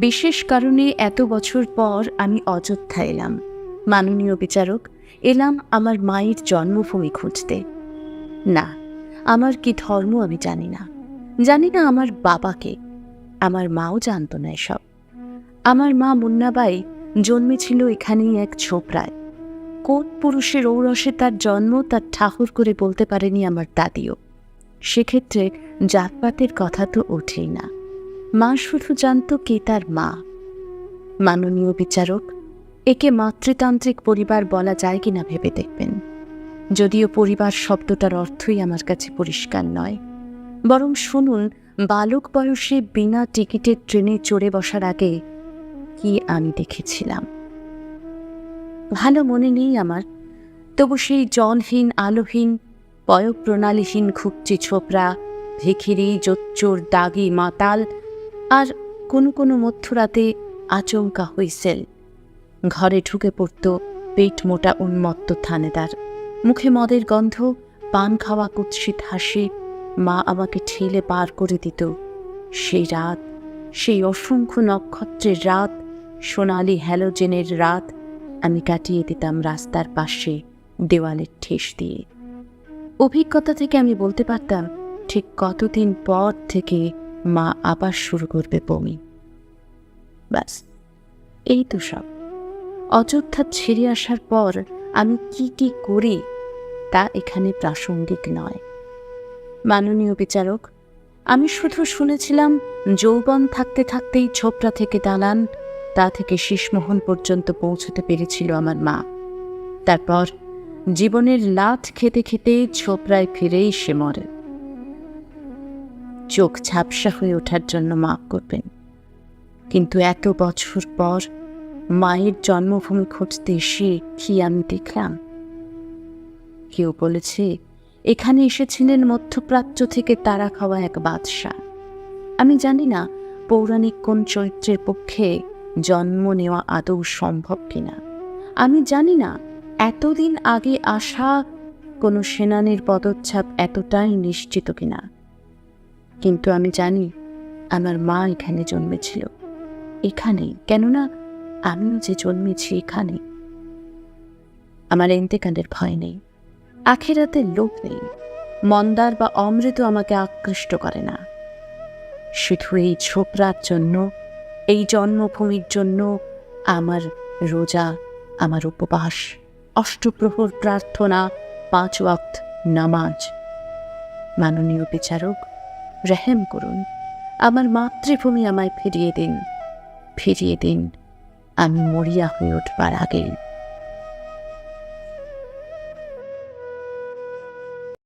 বিশেষ কারণে এত বছর পর আমি অযোধ্যা এলাম। মাননীয় বিচারক, এলাম আমার মায়ের জন্মভূমি খুঁজতে। না, আমার কি ধর্ম আমি জানি না। জানি না আমার বাবাকে। আমার মাও জানতো না এসব। আমার মা মুন্নাবাই জন্মেছিল এখানেই এক ছোপড়ায়। কোন পুরুষের ঔরসে তার জন্ম, তার ঠাকুর করে বলতে পারেনি আমার দাদিও। সেক্ষেত্রে জাতপাতের কথা তো ওঠেই না। মা শুধু জানত কে তার মা। মাননীয় বিচারক, একে মাতৃতান্ত্রিক পরিবার বলা যায় কিনা ভেবে দেখবেন। যদিও পরিবার শব্দটার অর্থই আমার কাছে পরিষ্কার নয়। বরং শুনুন, বালক বয়সে বিনা টিকিটের ট্রেনে চড়ে বসার আগে কি আমি দেখেছিলাম। ভালো মনে নেই আমার, তবু সেই জলহীন আলোহীন পয়ঃ প্রণালীহীন খুবচি ছোপড়া ভিখিরি, জোচ্চোর, দাগি মাতাল আর কোনো কোনো মধ্যরাতে আচমকা হইসেল। ঘরে ঢুকে পড়ত পেট মোটা উন্মত্ত থানেদার। মুখে মদের গন্ধ, পান খাওয়া কুৎসিত হাসি মা আমাকে ঠেলে পার করে দিত। সেই রাত, সেই অসংখ্য নক্ষত্রের রাত, সোনালি হ্যালোজেনের রাত আমি কাটিয়ে দিতাম রাস্তার পাশে দেওয়ালের ঠেস দিয়ে। অভিজ্ঞতা থেকে আমি বলতে পারতাম, ঠিক কতদিন পর থেকে মা আবার শুরু করবে বমি। ব্যাস, এই তো সব। অযোধ্যা ছেড়ে আসার পর আমি কি কি করি তা এখানে প্রাসঙ্গিক নয়। মাননীয় বিচারক, আমি শুধু শুনেছিলাম যৌবন থাকতে থাকতেই ছোপড়া থেকে দালান, তা থেকে শীষমোহন পর্যন্ত পৌঁছতে পেরেছিল আমার মা। তারপর জীবনের লাথ খেতে খেতে ছোপড়ায় ফিরেই সে মরে। চোখ ঝাপসা হয়ে ওঠার জন্য মাফ করবেন। কিন্তু এত বছর পর মায়ের জন্মভূমি খুঁজতে এসে কি আমি দেখলাম? কেউ বলেছে, এখানে এসেছিলেন মধ্যপ্রাচ্য থেকে তারা খাওয়া এক বাদশাহ। আমি জানি না পৌরাণিক কোন চরিত্রের পক্ষে জন্ম নেওয়া আদৌ সম্ভব কিনা। আমি জানি না এতদিন আগে আসা কোনো সেনানির পদচ্ছাপ এতটাই নিশ্চিত কিনা। কিন্তু আমি জানি আমার মা এখানে জন্মেছিল। এখানেই, কেননা আমিও যে জন্মেছি এখানে আমার এন্তেকালের ভয় নেই, আখেরাতে লোক নেই, মন্দার বা অমৃত আমাকে আকৃষ্ট করে না। শুধু এই ছোকরার জন্য, এই জন্মভূমির জন্য আমার রোজা, আমার উপবাস, অষ্টপ্রহর প্রার্থনা, পাঁচ ওয়াক্ত নামাজ। মাননীয় বিচারক রেহেম করুন। আমার মাতৃভূমি আমায় ফিরিয়ে দিন। ফিরিয়ে দিন। আমি মরিয়া হয়ে উঠবার আগেই।